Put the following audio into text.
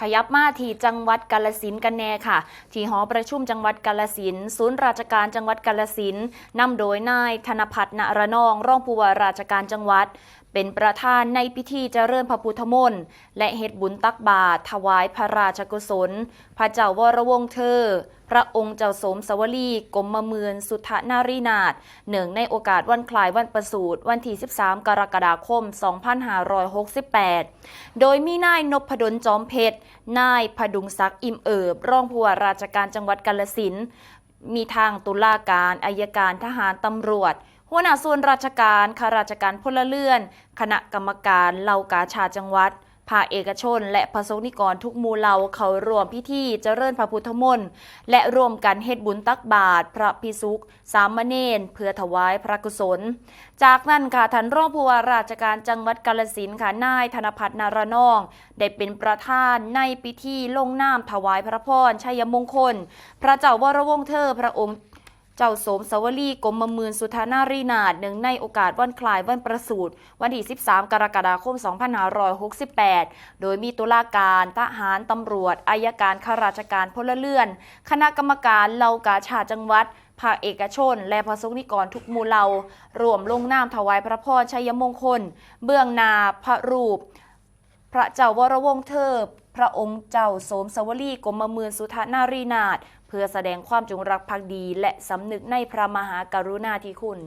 ขยับมาที่จังหวัดกาลสินกันแน่ค่ะ ที่หอประชุมจังหวัดกาลสินศูนย์ราชการจังหวัดกาลสินนำโดยนายธนพัฒน์ณระนองรองผู้ว่าราชการจังหวัด เป็นประธานในพิธีเจริญพระพุทธมนต์และเฮ็ดบุญตักบาตรถวายพระราชกุศล พระเจ้าวรวงเธอ พระองค์เจ้าสมสวลีกรมเมือนสุทธนารีนาถเนื่องในโอกาสวันคล้ายวันประสูติวันที่ 13 กรกฎาคม 2568 โดยมีนายนพดลจอมเพชร นายพดุงศักดิ์อิ่มเอิบ รองผู้ว่าราชการจังหวัดกาฬสิน มีทางตุลาการอายการทหารตำรวจหัวหน้าส่วนราชการข้าราชการพลเรือน คณะกรรมการเหล่ากาชาจังหวัด ภาคเอกชน และประสงค์นิกรทุกมูเหล่าเขารวมพิธีเจริญพระพุทธมนต์และร่วมกันเฮ็ดบุญตักบาตรพระพิสุกสามเณรเพื่อถวายพระกุศล จากนั้นค่ะท่านรองผู้ว่าราชการจังหวัดกาฬสินค่ะนายธนพัฒน์นารนอง ได้เป็นประธานในพิธีลงนามถวายพระพรชัยมงคล พระเจ้าวรวงเธอพระองค์ เจ้าสมสวลีกรมมือนสุธานารีนาถเนื่งในโอกาสวันคลายวันประสูติวันที่ 13 กรกฎาคม 2568 โดยมีตุลาการทหารตำรวจอายการข้าราชการพลเรือน คณะกรรมการเหล่ากาชาจังหวัดภาคเอกชน และพระสงฆ์นิกรทุกหมู่เหล่ารวมลงนามถวายพระพรชัยมงคล เบื้องนาพระรูป พระเจ้าวรวงเธอ ระองค์เจ้าโสมสวลีกรมเมืองสุทนารีนาถเพื่อแสดงความจงรักภักดีและสำนึกในพระมหากรุณาธิคุณ